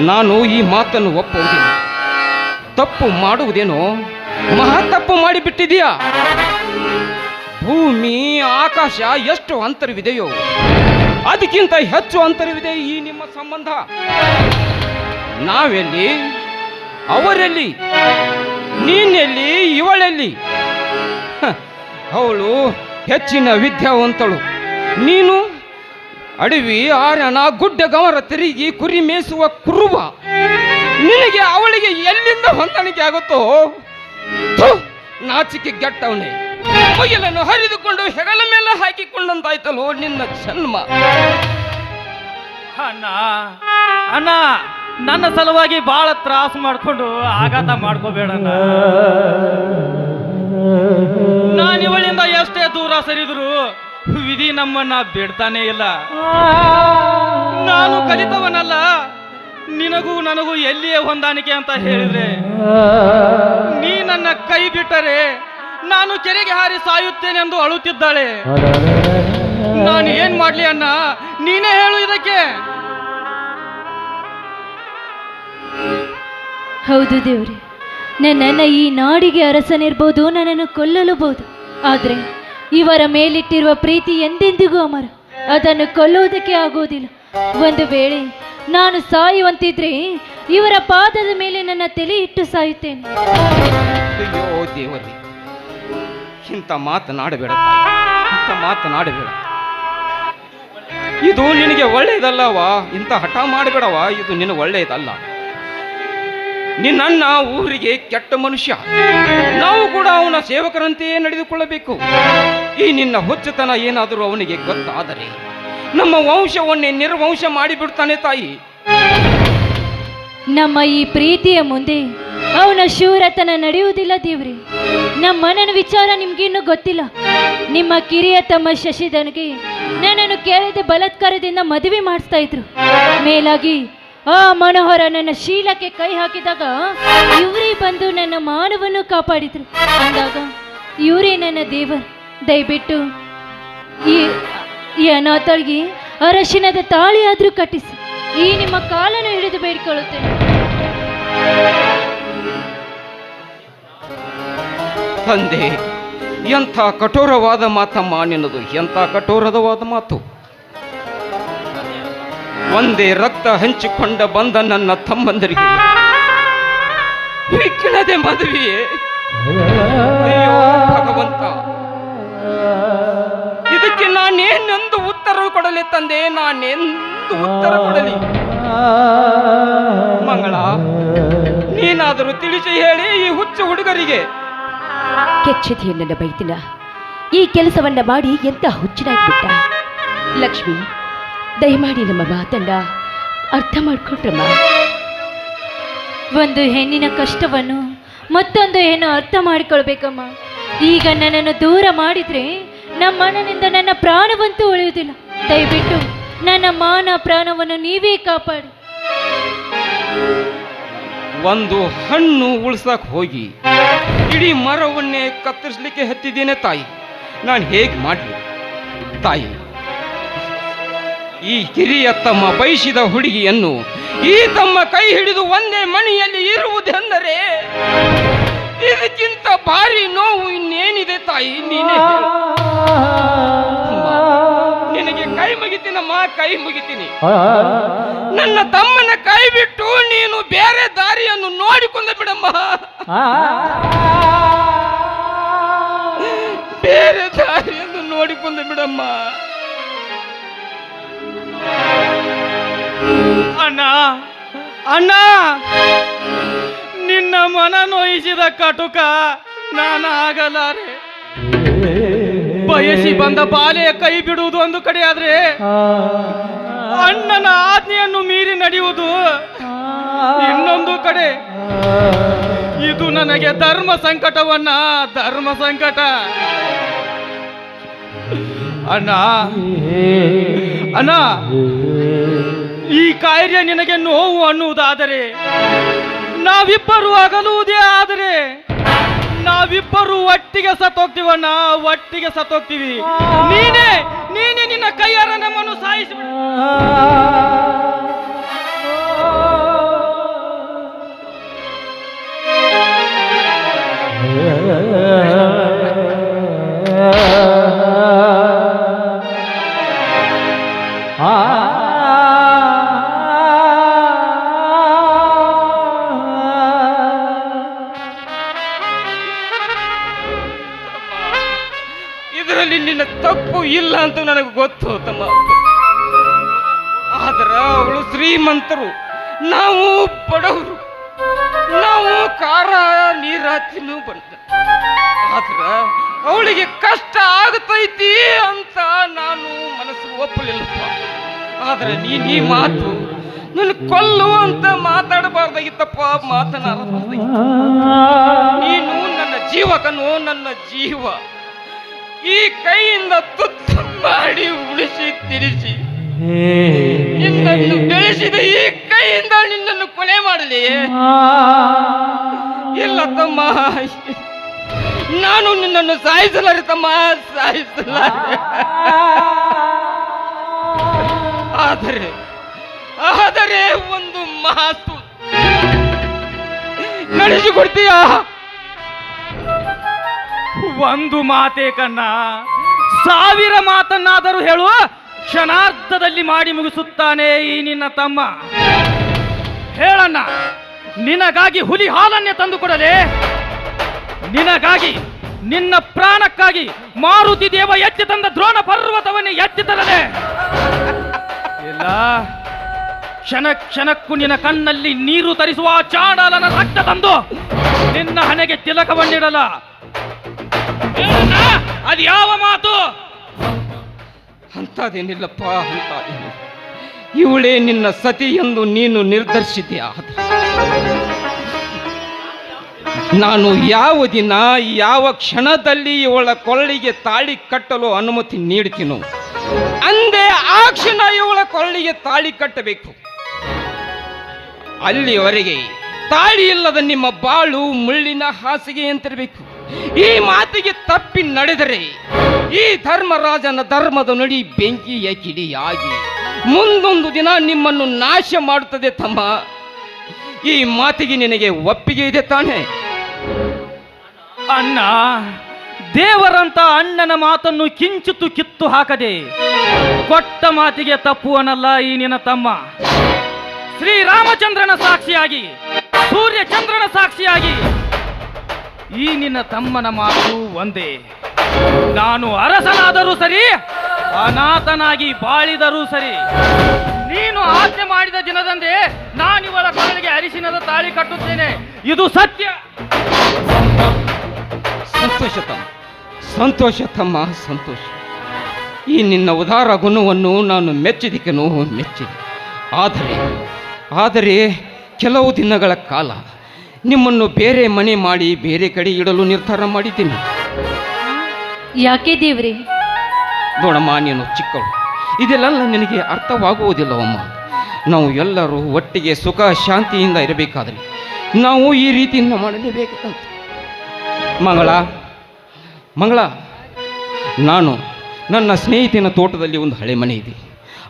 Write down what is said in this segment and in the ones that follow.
ನಾನು ಈ ಮಾತನ್ನು ಒಪ್ಪುವುದಿಲ್ಲ. ತಪ್ಪು ಮಾಡುವುದೇನೋ? ಮಹಾ ತಪ್ಪು ಮಾಡಿಬಿಟ್ಟಿದೀಯಾ ಭೂಮಿ, ಆಕಾಶ ಎಷ್ಟು ಅಂತರವಿದೆಯೋ? ಅದಕ್ಕಿಂತ ಹೆಚ್ಚು ಅಂತರವಿದೆ ಈ ನಿಮ್ಮ ಸಂಬಂಧ. ನಾವೆಲ್ಲಿ? ಅವರೆಲ್ಲಿ? ನೀನೆಲ್ಲಿ? ಇವಳೆಲ್ಲಿ? ಅವಳು ಹೆಚ್ಚಿನ ವಿದ್ಯಾವಂತಳು. ನೀನು? ಅಡವಿ ಆರಣ ಗುಡ್ಡ ಗಮರ ತಿರುಗಿ ಕುರಿ ಮೇಸುವ ಕುರುಬ. ನಿನಗೆ ಅವಳಿಗೆ ಎಲ್ಲಿಂದ ಹೊಂದಾಣಿಕೆ ಆಗುತ್ತೋ? ನಾಚಿಕೆ ಗೆಟ್ಟವನೇ ಮೈಯಲನ್ನು ಹರಿದುಕೊಂಡು ಹೆಗಲ ಮೇಲೆ ಹಾಕಿಕೊಂಡಂತಾಯ್ತಲ್ಲೋ ನಿನ್ನ ಜನ್ಮ. ಅಣ್ಣ ಅಣ್ಣ, ನನ್ನ ಸಲುವಾಗಿ ಬಹಳ ತ್ರಾಸ ಮಾಡ್ಕೊಂಡು ಆಘಾತ ಮಾಡ್ಕೋಬೇಡಣ್ಣ ನಾನು ಇವಳಿಂದ ಎಷ್ಟೇ ದೂರ ಸರಿದ್ರು ವಿಧಿ ನಮ್ಮನ್ನ ಬಿಡ್ತಾನೆ ಇಲ್ಲ. ನಾನು ಕಲಿತವನಲ್ಲ ನಿನಗೂ ನನಗೂ ಎಲ್ಲಿಯೇ ಹೊಂದಾಣಿಕೆ ಅಂತ ಹೇಳಿದ್ರೆ ನೀ ನನ್ನ ಕೈ ಬಿಟ್ಟರೆ ನಾನು ಕೆರೆಗೆ ಹಾರಿ ಸಾಯುತ್ತೇನೆ ಎಂದು ಅಳುತ್ತಿದ್ದಾಳೆ ನಾನು ಏನ್ ಮಾಡ್ಲಿ ಅಣ್ಣ? ನೀನೇ ಹೇಳು ಇದಕ್ಕೆ. ಹೌದು ದೇವ್ರಿ ನನ್ನನ್ನು ಈ ನಾಡಿಗೆ ಅರಸನಿರ್ಬೋದು ನನ್ನನ್ನು ಕೊಲ್ಲಲೂಬಹುದು ಆದರೆ ಇವರ ಮೇಲಿಟ್ಟಿರುವ ಪ್ರೀತಿ ಎಂದೆಂದಿಗೂ ಅಮರ. ಅದನ್ನು ಕೊಲ್ಲುವುದಕ್ಕೆ ಆಗುವುದಿಲ್ಲ. ಒಂದು ವೇಳೆ ನಾನು ಸಾಯುವಂತಿದ್ರೆ ಇವರ ಪಾದದ ಮೇಲೆ ನನ್ನ ತಲೆ ಇಟ್ಟು ಸಾಯುತ್ತೇನೆ. ಅಯ್ಯೋ ದೇವರೇ, ಇಂಥ ಮಾತನಾಡಬೇಡ ಇಂಥ ಮಾತನಾಡಬೇಡ. ಇದು ನಿನಗೆ ಒಳ್ಳೆಯದಲ್ಲವಾ ಇಂಥ ಹಠ ಮಾಡಬೇಡವಾ? ಇದು ನಿನಗೆ ಒಳ್ಳೆಯದಲ್ಲ ನಿನ್ನಣ್ಣ ಊರಿಗೆ ಕೆಟ್ಟ ಮನುಷ್ಯ. ನಾವು ಕೂಡ ಅವನ ಸೇವಕರಂತೆಯೇ ನಡೆದುಕೊಳ್ಳಬೇಕು. ಈ ನಿನ್ನ ಹುಚ್ಚತನ ಏನಾದರೂ ಅವನಿಗೆ ಗೊತ್ತಾದರೆ, ನಮ್ಮ ವಂಶವನ್ನೇ ನಿರ್ವಂಶ ಮಾಡಿಬಿಡ್ತಾನೆ ತಾಯಿ. ನಮ್ಮ ಈ ಪ್ರೀತಿಯ ಮುಂದೆ ಅವನ ಶೂರತನ ನಡೆಯುವುದಿಲ್ಲ ದೇವ್ರಿ. ನಮ್ಮ ಮನನ ವಿಚಾರ ನಿಮ್ಗಿನ್ನೂ ಗೊತ್ತಿಲ್ಲ. ನಿಮ್ಮ ಕಿರಿಯ ತಮ್ಮ ಶಶಿಧನ್ಗೆ ನನ್ನನ್ನು ಕೇಳದೆ ಬಲತ್ಕಾರದಿಂದ ಮದುವೆ ಮಾಡಿಸ್ತಾ ಇದ್ರು. ಮೇಲಾಗಿ ಆ ಮನೋಹರ ನನ್ನ ಶೀಲಕ್ಕೆ ಕೈ ಹಾಕಿದಾಗ ಇವರೇ ಬಂದು ನನ್ನ ಮಾನವನ್ನು ಕಾಪಾಡಿದ್ರು. ಅಂದಾಗ ಇವರೇ ನನ್ನ ದೇವರು, ದಯವಿಟ್ಟು ಈ ಈ ಅನಾಥಳಿಗೆ ಅರಶಿನದ ತಾಳಿ ಆದ್ರೂ ಕಟ್ಟಿಸಿ. ಈ ನಿಮ್ಮ ಕಾಲನ್ನು ಹಿಡಿದು ಬೇಡಿಕೊಳ್ಳುತ್ತೇನೆ. ತಂದೆ, ಎಂಥ ಕಠೋರವಾದ ಮಾತಮ್ಮ ನಿನ್ನದು, ಎಂಥ ಕಠೋರವಾದ ಮಾತು. ಒಂದೇ ರಕ್ತ ಹಂಚಿಕೊಂಡ ಬಂದ ನನ್ನ ತಮ್ಮಂದರಿಗೆ. ವಿಕ್ಕಿಣದೆ ಮದುವೆಯೇ? ಅಯ್ಯೋ, ಭಗವಂತ. ಇದಕ್ಕೆ ನಾನೇನೆಂದು ಉತ್ತರ ಕೊಡಲಿ ತಂದೆ, ನಾನೆಂದು ಉತ್ತರ ಕೊಡಲಿ? ಮಂಗಳ, ನೀನಾದರೂ ತಿಳಿಸಿ ಹೇಳಿ ಈ ಹುಚ್ಚು ಹುಡುಗರಿಗೆ. ಕೆಚ್ಚದಿ ನನ್ನ ಬೈದಿನ ಈ ಕೆಲಸವನ್ನ ಮಾಡಿ ಎಂತ ಹುಚ್ಚಿನಾಗ್ಬಿಟ್ಟ? ಲಕ್ಷ್ಮಿ ದಯಮಾಡಿ ನಮ್ಮ ಮಾತನ್ನ ಅರ್ಥ ಮಾಡ್ಕೊಟ್ರಮ್ಮ ಒಂದು ಹೆಣ್ಣಿನ ಕಷ್ಟವನ್ನು ಮತ್ತೊಂದು ಹೆಣ್ಣು ಅರ್ಥ ಮಾಡಿಕೊಳ್ಬೇಕಮ್ಮ. ಈಗ ನನ್ನನ್ನು ದೂರ ಮಾಡಿದ್ರೆ ನಮ್ಮ ಅಣ್ಣನಿಂದ ನನ್ನ ಪ್ರಾಣವಂತೂ ಉಳಿಯುವುದಿಲ್ಲ. ದಯವಿಟ್ಟು ನನ್ನ ಮಾನ ಪ್ರಾಣವನ್ನು ನೀವೇ ಕಾಪಾಡಿ. ಒಂದು ಹಣ್ಣು ಉಳ್ಸಕ್ ಹೋಗಿ ಇಡೀ ಮರವನ್ನೇ ಕತ್ತರಿಸ್ಲಿಕ್ಕೆ ಹತ್ತಿದ್ದೇನೆ ತಾಯಿ. ನಾನು ಹೇಗೆ ಮಾಡಲಿ? ತಾಯಿ ಈ ಕಿರಿಯ ತಮ್ಮ ಬಯಸಿದ ಹುಡುಗಿಯನ್ನು ಈ ತಮ್ಮ ಕೈ ಹಿಡಿದು ಒಂದೇ ಮಣಿಯಲ್ಲಿ ಇರುವುದೆಂದರೆ ಇದಕ್ಕಿಂತ ಭಾರಿ ನೋವು ಇನ್ನೇನಿದೆ ತಾಯಿ ನೀನೇ. ನಿನಗೆ ಕೈ ಮುಗಿತೀನಮ್ಮ ಕೈ ಮುಗಿತೀನಿ. ನನ್ನ ತಮ್ಮನ ಕೈ ಬಿಟ್ಟು ನೀನು ಬೇರೆ ದಾರಿಯನ್ನು ನೋಡಿಕೊಂಡ ಬಿಡಮ್ಮ. ಬೇರೆ ದಾರಿಯನ್ನು ನೋಡಿಕೊಂಡು ಬಿಡಮ್ಮ. ಅಣ್ಣ ಅಣ್ಣ, ನಿನ್ನ ಮನ ನೋಯಿಸಿದ ಕಟುಕ ನಾನು ಆಗಲಾರೆ ಬಯಸಿ ಬಂದ ಬಾಲೆಯ ಕೈ ಬಿಡುವುದು ಒಂದು ಕಡೆ ಆದ್ರೆ ಅಣ್ಣನ ಆಜ್ಞೆಯನ್ನು ಮೀರಿ ನಡೆಯುವುದು ಇನ್ನೊಂದು ಕಡೆ. ಇದು ನನಗೆ ಧರ್ಮ ಸಂಕಟವನ್ನ ಧರ್ಮ ಸಂಕಟ. ಅಣ್ಣ ಅಣ್ಣ, ಈ ಕಾಯಿಲೆ ನಿನಗೆ ನೋವು ಅನ್ನುವುದಾದರೆ ನಾವಿಬ್ಬರು ಅಗಲುವುದೇ ಆದರೆ ನಾವಿಬ್ಬರು ಒಟ್ಟಿಗೆ ಸತ್ತೋಗ್ತೀವಣ್ಣ ಒಟ್ಟಿಗೆ ಸತ್ತೋಗ್ತೀವಿ. ನೀನೇ ನೀನೇ ನಿನ್ನ ಕೈಯಾರ ನಮ್ಮನ್ನು ಸಾಯಿಸಿ ನಿನ್ನ ತಪ್ಪು ಇಲ್ಲ ಅಂತ ನನಗೆ ಗೊತ್ತು ತಮ್ಮ. ಆದ್ರ ಅವಳು ಶ್ರೀಮಂತರು. ನಾವು ಬಡವರು. ನಾವು ಖಾರ ನೀರ ಬಂದ. ಆದ್ರ ಅವಳಿಗೆ ಕಷ್ಟ ಆಗತೈತಿ ಅಂತ ನಾನು ಮನಸ್ಸು ಒಪ್ಪಲಿಲ್ಲಪ್ಪ. ಆದ್ರೆ ನೀನ್ ಈ ಮಾತು ನನ್ನ ಕೊಲ್ಲು ಅಂತ ಮಾತಾಡಬಾರ್ದಾಗಿತ್ತಪ್ಪ, ಮಾತನಾಡಬಾರ್ದಾಗಿತ್ತು. ನೀನು ನನ್ನ ಜೀವಕನು, ನನ್ನ ಜೀವ. ಈ ಕೈಯಿಂದ ತುತ್ತು ಮಾಡಿ ಉಳಿಸಿ ತಿರಿಸಿ. ನಿನ್ನನ್ನು ಬೆಳೆಸಿದ ಈ ಕೈಯಿಂದ ನಿನ್ನನ್ನು ಕೊಲೆ ಮಾಡಲಿ. ಇಲ್ಲ ತಮ್ಮ. ನಾನು ನಿನ್ನನ್ನು ಸಾಯಿಸಲಾರೆ ತಮ್ಮ. ಸಾಯಿಸಲಾರೆ. ಆದರೆ ಆದರೆ ಒಂದು ಮಾತು ನಡೆಸಿಕೊಡ್ತೀಯಾ ಒಂದು ಮಾತೆ ಕಣ್ಣ. ಸಾವಿರ ಮಾತನ್ನಾದರೂ ಹೇಳುವ ಕ್ಷಣಾರ್ಧದಲ್ಲಿ ಮಾಡಿ ಮುಗಿಸುತ್ತಾನೆ ಈ ನಿನ್ನ ತಮ್ಮ. ಹೇಳಣ್ಣ, ನಿನಗಾಗಿ ಹುಲಿ ಹಾಲನ್ನೇ ತಂದು ಕೊಡಲೇ ನಿನಗಾಗಿ, ನಿನ್ನ ಪ್ರಾಣಕ್ಕಾಗಿ ಮಾರುತಿ ದೇವ ಎತ್ತಿ ತಂದ ದ್ರೋಣ ಪರ್ವತವನ್ನೇ ಎತ್ತಿ ತರದೆ. ಇಲ್ಲ, ಕ್ಷಣ ಕ್ಷಣಕ್ಕೂ ನಿನ್ನ ಕಣ್ಣಲ್ಲಿ ನೀರು ತರಿಸುವ ಆ ಚಾಂಡಾಲನ ರಕ್ತ ತಂದು ನಿನ್ನ ಹಣೆಗೆ ತಿಲಕವನ್ನಿಡಲ ಅದು ಯಾವ ಮಾತು? ಅಂಥದೇನಿಲ್ಲಪ್ಪ ಅಂತ ಇವಳೇ ನಿನ್ನ ಸತಿ ಎಂದು ನೀನು ನಿರ್ಧರಿಸಿದ್ಯಾ ನಾನು ಯಾವ ದಿನ, ಯಾವ ಕ್ಷಣದಲ್ಲಿ ಇವಳ ಕೊಳ್ಳಿಗೆ ತಾಳಿ ಕಟ್ಟಲು ಅನುಮತಿ ನೀಡ್ತೀನೋ, ಅಂದೇ ಆ ಕ್ಷಣ ಇವಳ ಕೊಳ್ಳಿಗೆ ತಾಳಿ ಕಟ್ಟಬೇಕು. ಅಲ್ಲಿಯವರೆಗೆ ತಾಳಿ ಇಲ್ಲದ ನಿಮ್ಮ ಬಾಳು ಮುಳ್ಳಿನ ಹಾಸಿಗೆ ಅಂತಿರಬೇಕು ಈ ಮಾತಿಗೆ ತಪ್ಪಿ ನಡೆದರೆ ಈ ಧರ್ಮರಾಜನ ಧರ್ಮದ ನಡಿ ಬೆಂಕಿಯ ಕಿಡಿಯಾಗಿ ಮುಂದೊಂದು ದಿನ ನಿಮ್ಮನ್ನು ನಾಶ ಮಾಡುತ್ತದೆ ತಮ್ಮ. ಈ ಮಾತಿಗೆ ನಿನಗೆ ಒಪ್ಪಿಗೆ ಇದೆ ತಾನೆ. ಅಣ್ಣ, ದೇವರಂತ ಅಣ್ಣನ ಮಾತನ್ನು ಕಿಂಚಿತು ಕಿತ್ತು ಹಾಕದೆ ಕೊಟ್ಟ ಮಾತಿಗೆ ತಪ್ಪುವನಲ್ಲ ಈ ನಿನ್ನ ತಮ್ಮ. ಶ್ರೀರಾಮಚಂದ್ರನ ಸಾಕ್ಷಿಯಾಗಿ, ಸೂರ್ಯಚಂದ್ರನ ಸಾಕ್ಷಿಯಾಗಿ ಈ ನಿನ್ನ ತಮ್ಮನ ಮಾತು ಒಂದೇ. ನಾನು ಅರಸನಾದರೂ ಸರಿ, ಅನಾಥನಾಗಿ ಬಾಳಿದರೂ ಸರಿ, ನೀನು ಆಜ್ಞೆ ಮಾಡಿದ ದಿನದಂದೇ ನಾನಿವಳ ಕಾಲಿಗೆ ಅರಿಶಿನದ ತಾಳಿ ಕಟ್ಟುತ್ತೇನೆ. ಇದು ಸತ್ಯ. ಸಂತೋಷ ತಮ್ಮ ಸಂತೋಷ ತಮ್ಮ ಸಂತೋಷ. ಈ ನಿನ್ನ ಉದಾರ ಗುಣವನ್ನು ನಾನು ಮೆಚ್ಚಿದಿಕನು ಮೆಚ್ಚಿದೆ ಆದರೆ ಆದರೆ ಕೆಲವು ದಿನಗಳ ಕಾಲ ನಿಮ್ಮನ್ನು ಬೇರೆ ಮನೆ ಮಾಡಿ ಬೇರೆ ಕಡೆ ಇಡಲು ನಿರ್ಧಾರ ಮಾಡಿದ್ದೀನಿ. ಯಾಕೆ ದೇವ್ರಿ? ನೋಡಮ್ಮ ನೀನು ಚಿಕ್ಕವಳು. ಇದೆಲ್ಲ ನಿನಗೆ ಅರ್ಥವಾಗುವುದಿಲ್ಲವಮ್ಮ. ನಾವು ಎಲ್ಲರೂ ಒಟ್ಟಿಗೆ ಸುಖ ಶಾಂತಿಯಿಂದ ಇರಬೇಕಾದರೆ ನಾವು ಈ ರೀತಿಯಿಂದ ಮಾಡಲೇಬೇಕಂತ ಮಂಗಳ ಮಂಗಳ ನಾನು ನನ್ನ ಸ್ನೇಹಿತನ ತೋಟದಲ್ಲಿ ಒಂದು ಹಳೆ ಮನೆ ಇದೆ.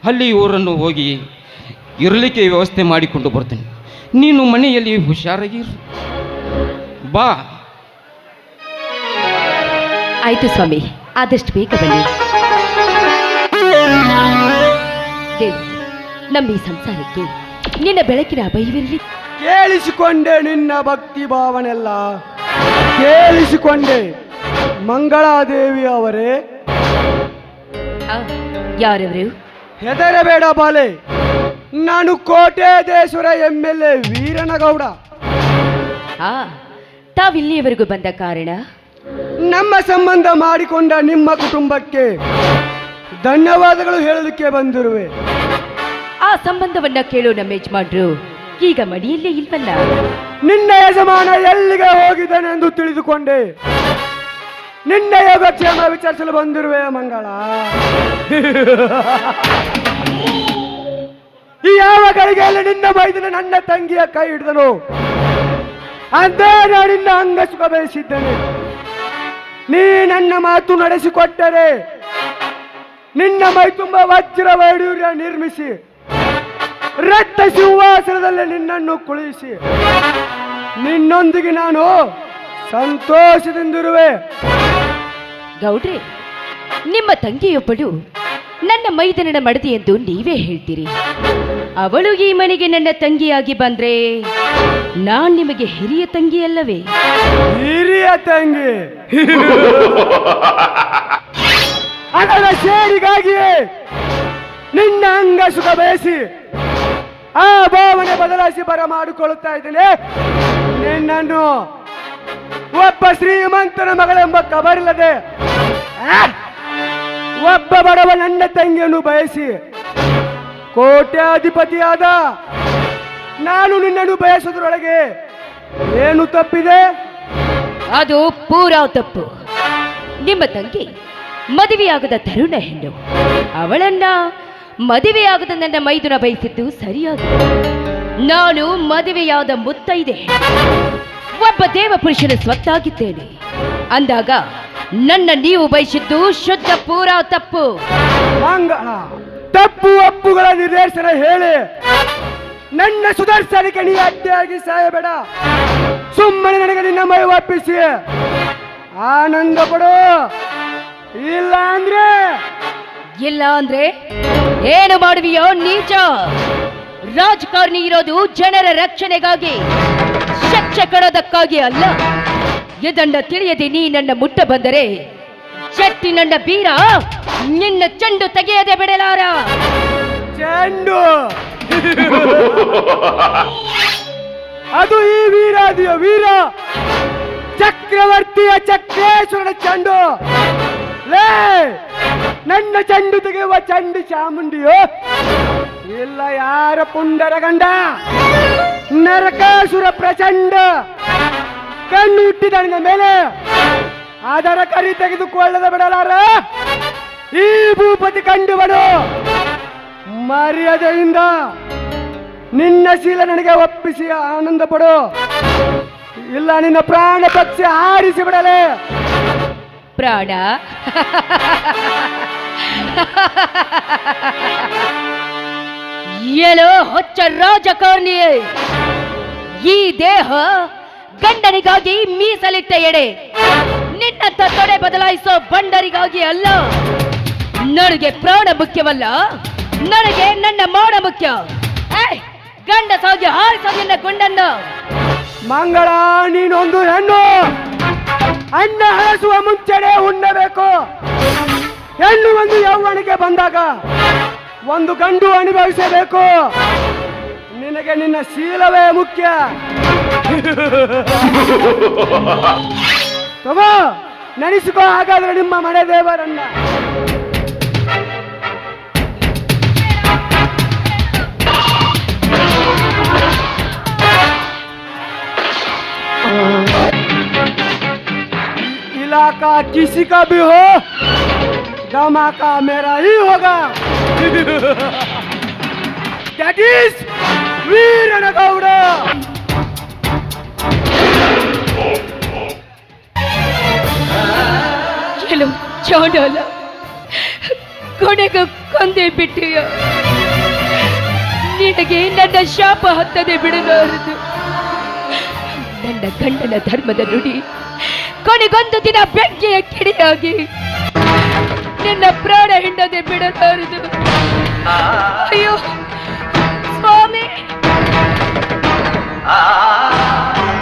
ಅಲ್ಲಿ ಊರನ್ನು ಹೋಗಿ ಇರಲಿಕ್ಕೆ ವ್ಯವಸ್ಥೆ ಮಾಡಿಕೊಂಡು ಬರ್ತೀನಿ. ನೀನು ಮನೆಯಲ್ಲಿ ಹುಷಾರಾಗಿರು. ಬಾ. ಆಯ್ತು ಸ್ವಾಮಿ ಆದಷ್ಟು ಬೇಗ ಬನ್ನಿ. ನಮ್ಮ ಈ ಸಂಸಾರಕ್ಕೆ ನಿನ್ನ ಬೆಳಕಿನ ಅಭಯವಿರಲಿ. ಕೇಳಿಸಿಕೊಂಡೆ ನಿನ್ನ ಭಕ್ತಿ ಭಾವನೆಲ್ಲ. ಕೇಳಿಸಿಕೊಂಡೆ ಮಂಗಳಾದೇವಿ ಅವರೇ. ಯಾರವರು? ಹೆದರಬೇಡ ಬಾಲೆ. ನಾನು Kotedeshwara M L A Veeranagowda. ಆ ತಾವಿಲ್ಲಿಯವರೆಗೂ ಬಂದ ಕಾರಣ? ನಮ್ಮ ಸಂಬಂಧ ಮಾಡಿಕೊಂಡ ನಿಮ್ಮ ಕುಟುಂಬಕ್ಕೆ ಧನ್ಯವಾದಗಳು ಹೇಳಲಿಕ್ಕೆ ಬಂದಿರುವೆ. ಆ ಸಂಬಂಧವನ್ನ ಕೇಳೋ ನಮ್ಮ ಯಜಮಾನ್ರು ಈಗ ಮಡಿಯಲ್ಲೇ ಇಲ್ವಲ್ಲ? ನಿನ್ನ ಯಜಮಾನ ಎಲ್ಲಿಗೆ ಹೋಗಿದ್ದಾನೆಂದು ತಿಳಿದುಕೊಂಡೆ. ನಿನ್ನ ಯೋಗಕ್ಷೇಮ ವಿಚಾರಿಸಲು ಬಂದಿರುವೆ ಮಂಗಳ? ಈ ಯಾವ ಕೈಗೆಯಲ್ಲಿ ನಿನ್ನ ಬೈದನು ನನ್ನ ತಂಗಿಯ ಕೈ ಹಿಡಿದನು? ಅಂದೇ ನಾನು ನಿನ್ನ ಅಂಗ ಸುಖ ಬಯಸಿದ್ದೇನೆ ನೀ ನನ್ನ ಮಾತು ನಡೆಸಿಕೊಟ್ಟರೆ ನಿನ್ನ ಮೈ ತುಂಬ ವಜ್ರ ವೈಡೂರ್ಯ ನಿರ್ಮಿಸಿ, ರಕ್ತ ಸಿಂಹಾಸನದಲ್ಲಿ ನಿನ್ನನ್ನು ಕುಳಿಸಿ, ನಿನ್ನೊಂದಿಗೆ ನಾನು ಸಂತೋಷದಿಂದಿರುವೆ. ಗೌಡ್ರಿ, ನಿಮ್ಮ ತಂಗಿಯೊಬ್ಬಳು ನನ್ನ ಮೈದನನ ಮಡದಿ ಎಂದು ನೀವೇ ಹೇಳ್ತೀರಿ. ಅವಳು ಈ ಮನೆಗೆ ನನ್ನ ತಂಗಿಯಾಗಿ ಬಂದ್ರೆ ನಾನ್ ನಿಮಗೆ ಹಿರಿಯ ತಂಗಿಯಲ್ಲವೇ ಹಿರಿಯ ತಂಗಿ. ಅದರ ಸೇರಿಗಾಗಿಯೇ ನಿನ್ನ ಅಂಗ ಸುಖ ಬಯಸಿ ಆ ಭಾವನೆ ಬದಲಾಯಿಸಿ ಬರ ಮಾಡಿಕೊಳ್ಳುತ್ತಾ ಇದ್ದೇನೆ. ನಿನ್ನನ್ನು ಒಬ್ಬ ಶ್ರೀಮಂತನ ಮಗಳೆಂಬ ಕಬರಿಲ್ಲದೆ ಒಬ್ಬ ಬಡವ ನನ್ನ ತಂಗಿಯನ್ನು ಬಯಸಿ ಕೋಟ್ಯಾಧಿಪತಿಯಾದ ನಾನು ನಿನ್ನನ್ನು ಬಯಸುವುದರೊಳಗೆ ಏನು ತಪ್ಪಿದೆ? ಅದು ಪೂರಾ ತಪ್ಪು. ನಿಮ್ಮ ತಂಗಿ ಮದುವೆಯಾಗದ ತರುಣ ಹೆಣ್ಣು. ಅವಳನ್ನ ಮದುವೆಯಾಗದ ನನ್ನ ಮೈದುನ ಬಯಸಿದ್ದು ಸರಿಯಾದ ನಾನು ಮದುವೆಯಾದ ಮುತ್ತೈದೆ ಒಬ್ಬ ದೇವ ಪುರುಷನ ಸ್ವತ್ತಾಗಿದ್ದೇನೆ. ಅಂದಾಗ ನನ್ನ ನೀವು ಬಯಸಿದ್ದು ಶುದ್ಧ ಪೂರ ತಪ್ಪು. ಮಂಗಳ ತಪ್ಪು ಅಪ್ಪುಗಳ ನಿರ್ದೇಶನ ಹೇಳಿ. ನನ್ನ ಸುದರ್ಶನಕ್ಕೆ ನೀ ಅಡ್ಡಿಯಾಗಿ ಸಾಯಬೇಡ. ಸುಮ್ಮನೆ ನನಗೆ ನಿನ್ನ ಮೈ ಒಪ್ಪಿಸಿ. ಆನಂದ ಪಡು. ಇಲ್ಲ ಅಂದ್ರೆ? ಇಲ್ಲ ಅಂದ್ರೆ ಏನು ಮಾಡುವಿಯೋ ನೀಚ. ರಾಜಕಾರಣಿ ಇರೋದು ಜನರ ರಕ್ಷಣೆಗಾಗಿ. ಶಕ್ಷ ಕೊಡೋದಕ್ಕಾಗಿ ಅಲ್ಲ. ಇದನ್ನ ತಿಳಿಯದೆ ನೀ ನನ್ನ ಮುಟ್ಟ ಬಂದರೆ ಚಟ್ಟಿ ನನ್ನ ಬೀರ, ನಿನ್ನ ಚೆಂಡು ತೆಗೆಯದೆ ಬಿಡಲಾರ. ಚೆಂಡು. ಅದು ಈ ವೀರಾದಿಯ ವೀರ, ಚಕ್ರವರ್ತಿಯ ಚಕ್ರೇಶ್ವರನ ಚೆಂಡು. ಲೇ, ನನ್ನ ಚೆಂಡು ತೆಗೆಯುವ ಚಂಡಿ ಚಾಮುಂಡಿಯೋ? ಇಲ್ಲ ಯಾರ ಪುಂಡರ ಗಂಡ ನರಕಾಸುರ ಪ್ರಚಂಡ. ಕಣ್ಣು ಹುಟ್ಟಿದ ಮೇಲೆ. ಆಧಾರ ಕರಿ ತೆಗೆದುಕೊಳ್ಳದ ಬಿಡಲಾರ. ಈ ಭೂಪತಿ ಕಂಡು ಬಡು ಮರ್ಯಾದೆಯಿಂದ ನಿನ್ನ ಶೀಲ ನನಗೆ ಒಪ್ಪಿಸಿ ಆನಂದ ಪಡು. ಇಲ್ಲ, ನಿನ್ನ ಪ್ರಾಣ ಪಕ್ಷಿ ಹಾರಿಸಿ ಬಿಡಲೆ. ಪ್ರಾಣ? ಏಳು ಹೊಚ್ಚ ರಾಜಕಾರಣಿಯೇ. ಈ ದೇಹ ಗಂಡನಿಗಾಗಿ ಮೀಸಲಿಟ್ಟ ಎಡೆ. ನಿನ್ನಂತ ತೊಡೆ ಬದಲಾಯಿಸೋ ಬಂಡರಿಗಾಗಿ ಅಲ್ಲ. ನನಗೆ ಪ್ರಾಣ ಮುಖ್ಯವಲ್ಲ. ನನಗೆ ನನ್ನ ಮೌಢ ಮುಖ್ಯ. ಗಂಡ ಸಾಗಿ ಹಾರಿಸೋ ನಿನ್ನ ಗುಂಡನ್ನು. ಮಂಗಳ, ನೀನೊಂದು ಹೆಣ್ಣು. ಅಣ್ಣ ಹಳಸುವ ಮುಂಚೆನೆ ಉಣ್ಣಬೇಕು. ಹೆಣ್ಣು ಒಂದು ಯೌವನಿಗೆ ಬಂದಾಗ ಒಂದು ಗಂಡು ಅನುಭವಿಸಬೇಕು. ನಿನಗೆ ನಿನ್ನ ಶೀಲವೇ ಮುಖ್ಯ ತಗೋ ನೆನೆಸಿಕೋ ಹಾಗಾದ್ರೆ ನಿಮ್ಮ ಮನೆ ದೇವರನ್ನ इलाका किसी का भी हो धमाका मेरा ही होगा दैट इज ವೀರನಗೌಡ! ಕೆಲವು ಚೌಡಲ. ಕೊನೆಗೂ ಕೊಂದೆ ಬಿಟ್ಟಿಯ? ನಿನಗೆ ನನ್ನ ಶಾಪ ಹತ್ತದೆ ಬಿಡಲಾರದು. ನನ್ನ ಗಂಡನ ಧರ್ಮದ ನುಡಿ, ಕೊನೆಗೊಂದು ದಿನ ಬೆಂಕಿಯ ಕಿಡಿಯಾಗಿ ನಿನ್ನ ಪ್ರಾಣ ಹಿಂಡದೆ ಬಿಡಲಾರದು. ಅಯ್ಯೋ ah.